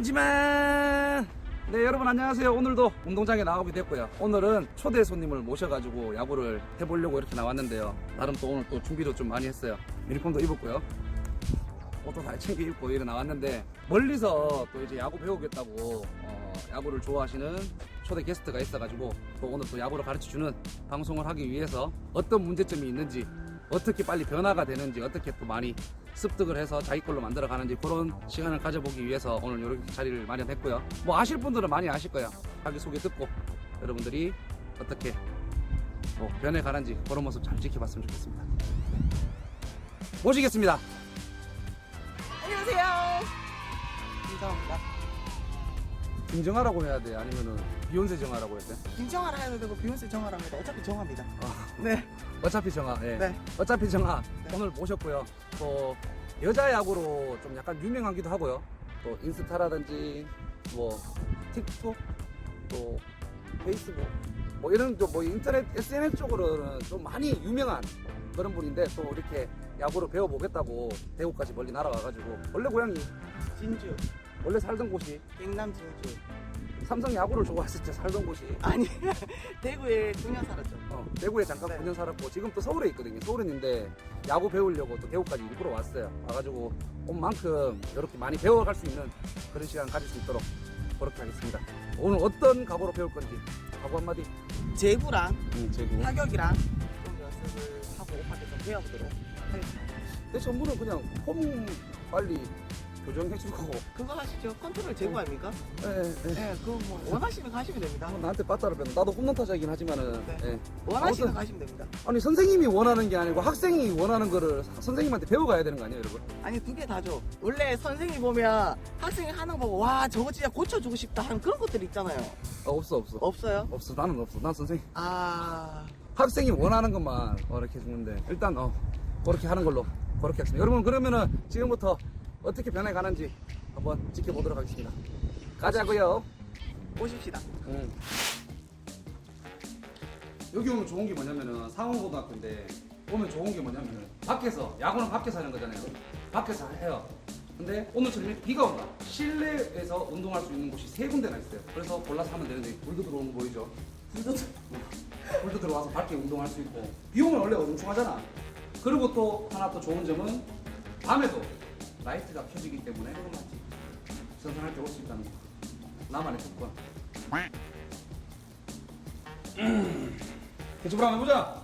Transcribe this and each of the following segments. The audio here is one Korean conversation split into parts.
하지만. 네 여러분 안녕하세요. 오늘도 운동장에 나오게 됐고요. 오늘은 초대 손님을 모셔가지고 야구를 해보려고 이렇게 나왔는데요. 나름 또 오늘 또 준비도 좀 많이 했어요. 유니폼도 입었고요. 옷도 잘 챙겨 입고 이래 나왔는데 멀리서 또 이제 야구 배우겠다고 어, 야구를 좋아하시는 초대 게스트가 있어가지고 또 오늘 또 야구를 가르쳐주는 방송을 하기 위해서 어떤 문제점이 있는지 어떻게 빨리 변화가 되는지 어떻게 또 많이 습득을 해서 자기 걸로 만들어 가는지 그런 시간을 가져보기 위해서 오늘 이렇게 자리를 마련했고요. 뭐 아실 분들은 많이 아실 거예요. 자기 소개 듣고 여러분들이 어떻게 뭐 변해 가는지 그런 모습 잘 지켜봤으면 좋겠습니다. 모시겠습니다. 안녕하세요. 김정아입니다. 김정아라고 해야 돼? 아니면은 비욘세 정아라고 해야 돼? 김정아라 해도 되고 비욘세 정아랍니다. 어차피 정아입니다. 아, 네. 어차피 정아. 예. 네. 어차피 정아 네. 오늘 모셨고요. 또 여자 야구로 좀 약간 유명하기도 하고요. 또 인스타라든지 뭐 틱톡 또 페이스북 뭐 이런 또뭐 인터넷 SNS 쪽으로는 좀 많이 유명한 그런 분인데 또 이렇게 야구를 배워보겠다고 대구까지 멀리 날아와가지고 원래 고향이 진주. 원래 살던 곳이 경남 진주. 삼성 야구를 좋아했을 때 살던 곳이 아니, 대구에 9년 살았죠. 어, 대구에 잠깐 네. 9년 살았고 지금 또 서울에 있거든요. 서울에 있는데 야구 배우려고 또 대구까지 일부러 왔어요. 와가지고 온 만큼 이렇게 많이 배워갈 수 있는 그런 시간 가질 수 있도록 그렇게 하겠습니다. 오늘 어떤 각오로 배울 건지 각오 한마디. 제구랑 응, 제구. 타격이랑 좀 연습을 하고 오빠한테 좀 배워보도록 하겠습니다. 내 전부는 그냥 폼 빨리 교정해주고 그거 하시죠. 컨트롤 제구 아닙니까? 예, 예, 예. 네, 그거 뭐 원하시면 가시면 됩니다. 뭐 나한테 빠따를 뺐 나도 홈런 타자이긴 하지만은 네. 예. 원하시면 아무튼 가시면 됩니다. 아니 선생님이 원하는 게 아니고 학생이 원하는 거를 선생님한테 배워가야 되는 거 아니에요 여러분? 아니 두 개 다죠. 원래 선생님 보면 학생이 하는 거 보고 와 저거 진짜 고쳐주고 싶다 하는 그런 것들 있잖아요. 어, 없어 없어 없어요? 없어 나는 없어 난 선생님 아 학생이 원하는 것만 그렇게 해주는데 일단 어 그렇게 하는 걸로 그렇게 하겠습니다 여러분 그러면은 지금부터 어떻게 변해가는지 한번 지켜보도록 하겠습니다. 가자고요. 오십시다. 응. 여기 오면 좋은 게 뭐냐면은 상원고등학교인데 오면 좋은 게 뭐냐면은 밖에서 야구는 밖에서 하는 거잖아요. 밖에서 해요. 근데 오늘처럼 비가 온다. 실내에서 운동할 수 있는 곳이 세 군데나 있어요. 그래서 골라서 하면 되는데 불도 들어오는 거 보이죠? 불도 불도 들어와서 밖에 운동할 수 있고. 비 오면 원래 어중충하잖아. 그리고 또 하나 또 좋은 점은 밤에도 라이트가 켜지기 때문에 선선할 때 올 수 있다는 거. 나만의 특권 개츠브라 한번 해보자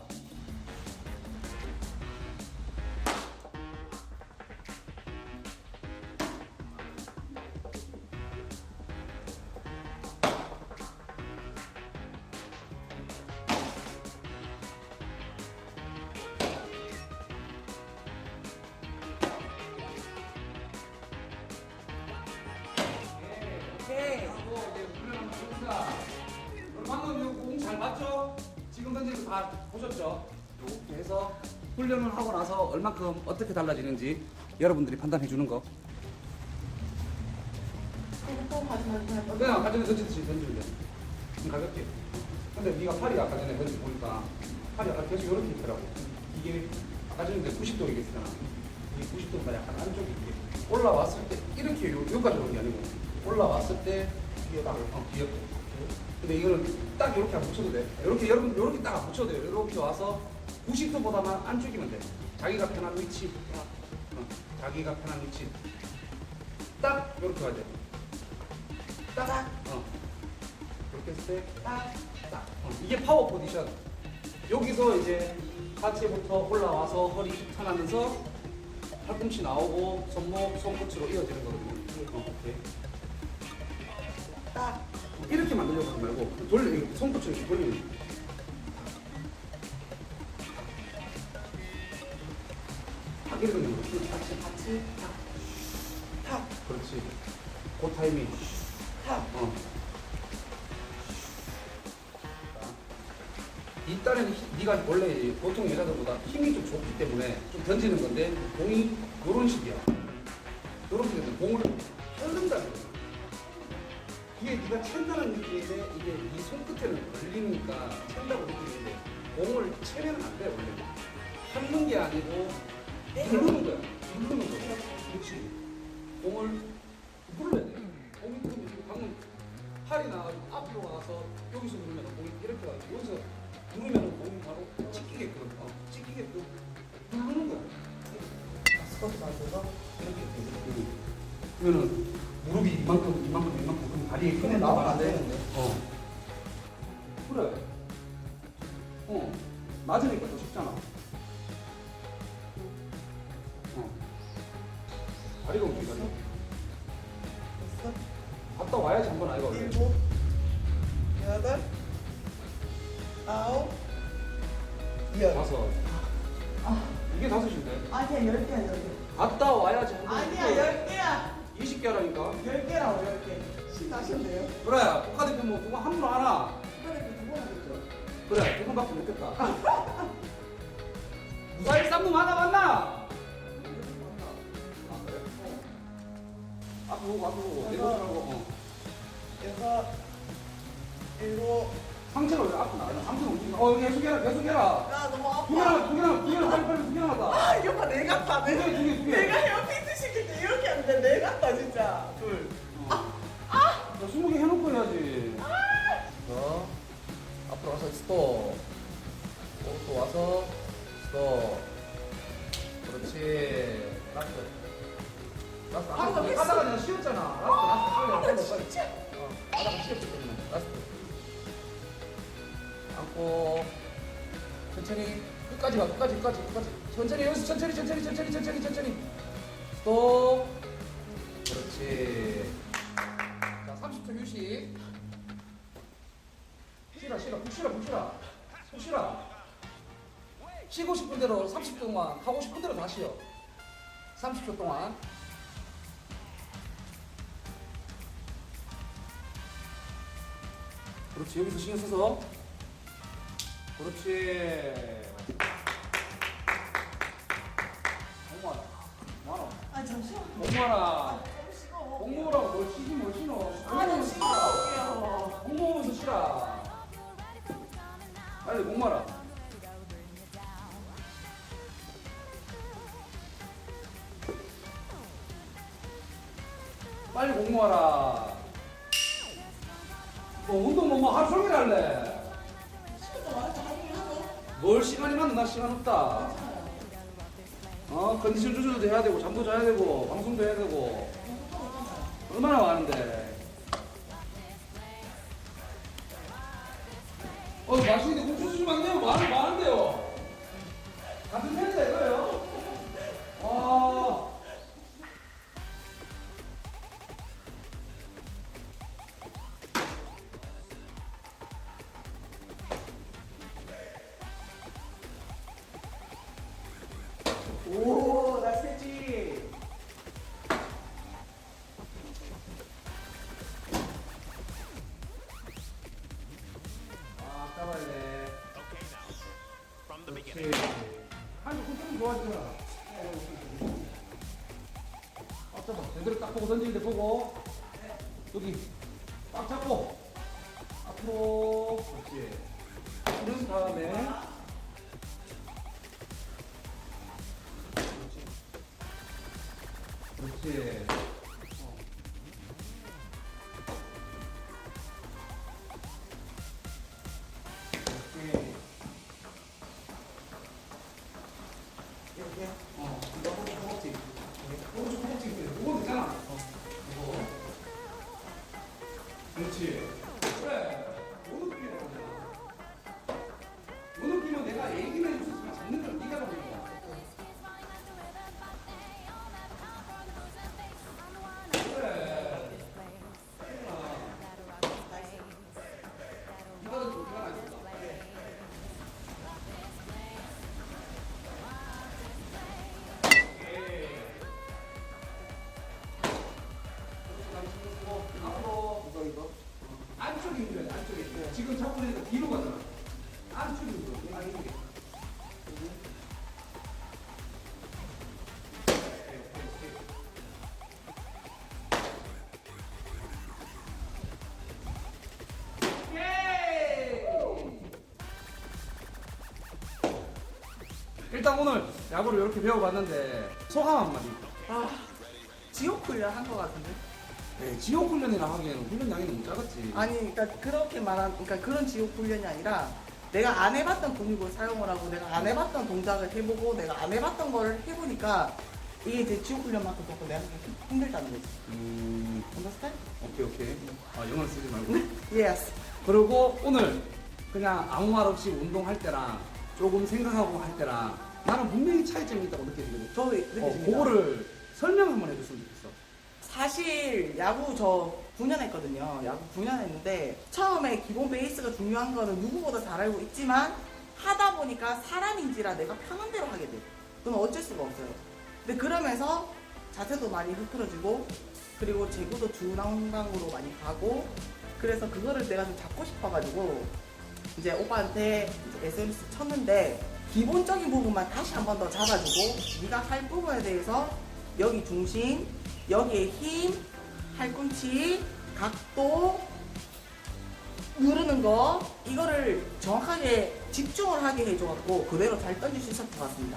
보셨죠? 이렇게 해서 훈련을 하고 나서 얼만큼 어떻게 달라지는지 여러분들이 판단해 주는 거 그냥 아까 전에 던지듯이 던지면 돼. 좀 가볍게. 근데 네가 팔이 아까 전에 던지 보니까 팔이 아까 계속 이렇게 있더라고. 이게 아까 전에 90도 얘기했잖아. 이게 90도보다 약간 안쪽에 이렇게 올라왔을 때 이렇게 요, 여기까지 오는 게 아니고 올라왔을 때 뒤에 딱 어, 뒤에 근데 이거는 딱 이렇게 안 붙여도 돼. 이렇게 여러분 이렇게 딱 안 붙여도 돼요. 이렇게 와서 90도보다만 안쪽이면 돼. 자기가 편한 위치. 어, 자기가 편한 위치. 딱 이렇게 와야 돼. 딱. 어. 이렇게 했을 때 딱. 딱. 어. 이게 파워 포지션. 여기서 이제 하체부터 올라와서 허리 펴나면서 팔꿈치 나오고 손목, 손끝으로 이어지는 거거든요. 어, 이렇게. 딱. 이렇게 만들려고 하지 말고 이렇게 손끝으로 이렇게 돌리는 거예요. 딱 이렇게 되는 거지. 같이, 같이, 탁. 탁. 그렇지. 그 타이밍. 탁. 어. 이 딸에는 히- 네가 원래 보통 여자들보다 힘이 좀 좋기 때문에 좀 던지는 건데 공이 요런 식이야. 요런 식인데 공을. 이게 네가 찬다는 느낌인데 이게 네 손끝에는 걸리니까 찬다고 느끼는데 공을 채면 안 돼 원래. 펴는 게 아니고 누르는 거야. 누르는 거야. 그렇지. 공을 눌러야 돼. 공이 지금 방금 팔이 나가지고 앞으로 가서 여기서 누르면 공이 이렇게 가지고 여기서 누르면 공이 바로 찍히게끔 어, 찍히게끔 누르는 거야. 스쿼트 상태에서 이렇게 이렇게. 그러면은 무릎이 이만큼 이만큼 이만큼 그럼 다리에 근데 나오면 안 되는데. 어. 그래. 어. 맞으니까 개야. 20개라니까. 열 개라고, 열 개. 신나셨네요. 그래. 국가대표 뭐 그거 한번 하나. 그래, 두번 하겠죠. 그래. 두 번 밖에 못했다. 무사히 쌍놈 하나 만나. 아 그래? 앞으로 보고 앞으로 내고 하고 어. 여섯, 일곱. 상체가 왜 앞으로 나가냐 상체가 움직여 어 계속 해라 계속 해라 야, 너무 두 개나 아파. 두 개나 두 개나 빨리 빨리 두 개나 하다 아, 이거 봐, 내가 다 두 개, 두 개, 두 개. 스톱. 또, 또 와서 스톱. 그렇지. 라스트. 라스트. 아, 나 앞으로 했어. 하다가 내가 쉬었잖아. 라스트, 라스트. 빨리, 빨리, 빨리. 진짜. 어, 하다가 때문에. 라스트. 안고. 천천히. 끝까지 가, 끝까지, 끝까지, 끝까지. 천천히, 여기서 천천히, 천천히, 천천히, 천천히, 천천히. 스톱. 그렇지. 자, 30초 휴식. 푹 쉬라 푹 쉬라 쉬고 싶은 대로 30초 동안 하고 싶은 대로 다 쉬어 30초 동안. 그렇지 여기서 신경 써서. 그렇지. 공무하라 뭐하노 아, 잠시만. 쉬고. 공무라고 뭘 쉬지 뭘 쉬노? 아, 좀 쉬고 올게요. 공무하면서 쉬라 공무하라 빨리 공부하라. 뭐 운동 뭐, 뭐 하루 종일 할래? 뭘 시간이 많나? 나 시간 없다. 어 컨디션 조절도 해야 되고 잠도 자야 되고 방송도 해야 되고 얼마나 많은데. 어 맛있는 데국 Beginning. 아니 그좀 좋아지더라. 꽉 잡아. 제대로 딱 보고 던지는데 보고. 여기 꽉 잡고 앞으로. 그렇지. 그런 다음에. 일단 오늘 야구를 이렇게 배워봤는데 소감 한마디. 아, 지옥 훈련 한 것 같은데? 네, 지옥 훈련이라 하기에는 훈련량이 너무 작았지. 아니, 그러니까 그렇게 말한, 그러니까 그런 지옥 훈련이 아니라 내가 안 해봤던 근육을 사용을 하고 내가 안 해봤던 동작을 해보고 내가 안 해봤던 걸 해보니까 이게 이제 지옥 훈련만큼 조금 내가 힘들다는 거지. 음, understand? 오케이 오케이. 아 영어를 쓰지 말고. Yes. 그리고 오늘 그냥 아무 말 없이 운동할 때랑 조금 생각하고 할 때랑 나는 분명히 차이점이 있다고 느껴지거든. 저도 어, 느껴집니다. 그거를 설명 한번 해줬으면 좋겠어. 사실 야구 저 9년 했거든요. 야구 9년 했는데 처음에 기본 베이스가 중요한 거는 누구보다 잘 알고 있지만 하다 보니까 사람인지라 내가 편한 대로 하게 돼. 그건 어쩔 수가 없어요. 근데 그러면서 자세도 많이 흐트러지고 그리고 제구도 중앙방으로 많이 가고 그래서 그거를 내가 좀 잡고 싶어가지고 이제 오빠한테 이제 SNS 쳤는데 기본적인 부분만 다시 한 번 더 잡아주고 네가 할 부분에 대해서 여기 중심, 여기에 힘, 팔꿈치, 각도 누르는 거 이거를 정확하게 집중을 하게 해줘갖고 그대로 잘 던질 수 있었던 것 같습니다.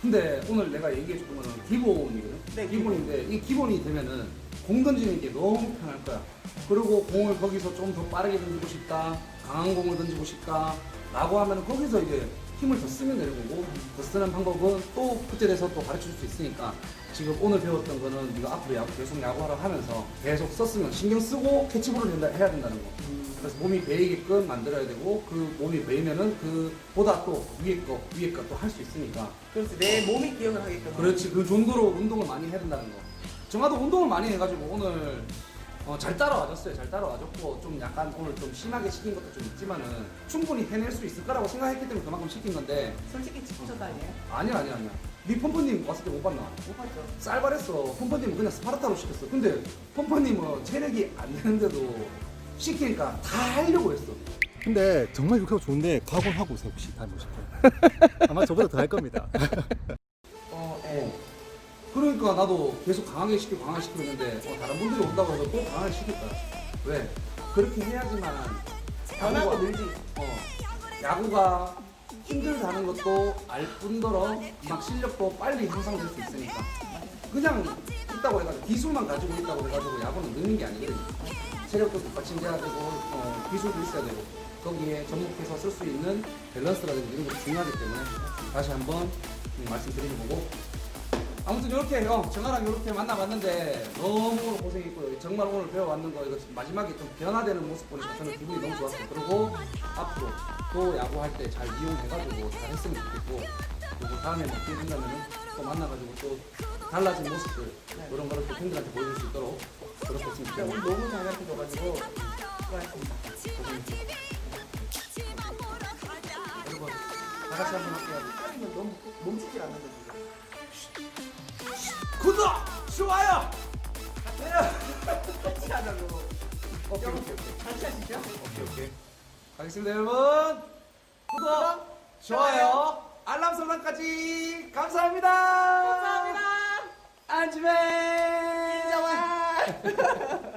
근데 오늘 내가 얘기해 줄 거는 기본이거든. 네, 기본인데 이 기본이 되면은 공 던지는 게 너무 편할 거야. 그리고 공을 거기서 좀 더 빠르게 던지고 싶다, 강한 공을 던지고 싶다, 라고 하면은 거기서 이제 힘을 더 쓰면 되는 거고, 더 쓰는 방법은 또 그때 돼서 또 가르쳐 줄 수 있으니까 지금 오늘 배웠던 거는 네가 앞으로 야구, 계속 야구하라 하면서 계속 썼으면 신경 쓰고 캐치볼을 된다, 해야 된다는 거. 그래서 몸이 베이게끔 만들어야 되고 그 몸이 베이면은 그보다 또 위에 거, 위에 거 또 할 수 있으니까. 그래서 내 몸이 기억을 때문에. 그렇지. 그 정도로 운동을 많이 해야 된다는 거. 정화도 운동을 많이 해가지고 오늘 어, 잘 따라와줬어요 잘 따라와줬고 좀 약간 오늘 좀 심하게 시킨 것도 좀 있지만은 충분히 해낼 수 있을 거라고 생각했기 때문에 그만큼 시킨 건데 솔직히 지쳐다 아니에요? 아니야 아니야 아니야 네 펌퍼님 왔을 때 못 봤나? 못 봤죠. 쌀발했어 펌퍼님은 그냥 스파르타로 시켰어 근데 펌퍼님은 체력이 안 되는데도 시키니까 다 하려고 했어 근데 정말 육하고 좋은데 각오는 하고 오세요 혹시 다음에 오실 때 아마 저보다 더 할 겁니다 어, 예. 그러니까 나도 계속 강하게 시키고 강하게 시키고 있는데 어, 다른 분들이 온다고 해서 꼭 강하게 시킬 거야. 왜? 그렇게 해야지만 변하고 야구가- 늘지. 어, 야구가 힘들다는 것도 알 뿐더러 막 실력도 빨리 향상될 수 있으니까. 그냥 있다고 해가지고 기술만 가지고 있다고 해가지고 야구는 느는 게 아니거든요 체력도 똑같이 돼야 되고 어, 기술도 있어야 되고. 거기에 접목해서 쓸 수 있는 밸런스라든지 이런 것도 중요하기 때문에 다시 한번 음, 말씀드리는 거고 아무튼 이렇게 형 정아랑 이렇게 만나봤는데 너무 고생했고요. 정말 오늘 배워왔는 거 이거 마지막에 좀 변화되는 모습 보니까 저는 기분이 너무 좋았어요. 그리고 앞으로 또 야구할 때 잘 이용해가지고 잘 했으면 좋겠고 그리고 다음에 뭐 기회 된다면 또 만나가지고 또 달라진 모습들 그런 거를 또 팬들한테 보여줄 수 있도록 그렇게 했으면 진짜 오늘 너무 잘 가르쳐줘가지고 수고하셨습니다. 여러분 다 같이 한번 할게요. 하루는 너무 멈추지 않는다 지금. 구독! 좋아요! 같이 하자고. 오케이 오케이 오케이 같이 하시죠? 오케이 오케이 가겠습니다 여러분 구독 좋아요 알람 설정까지 감사합니다 감사합니다. 안주맨 인정아.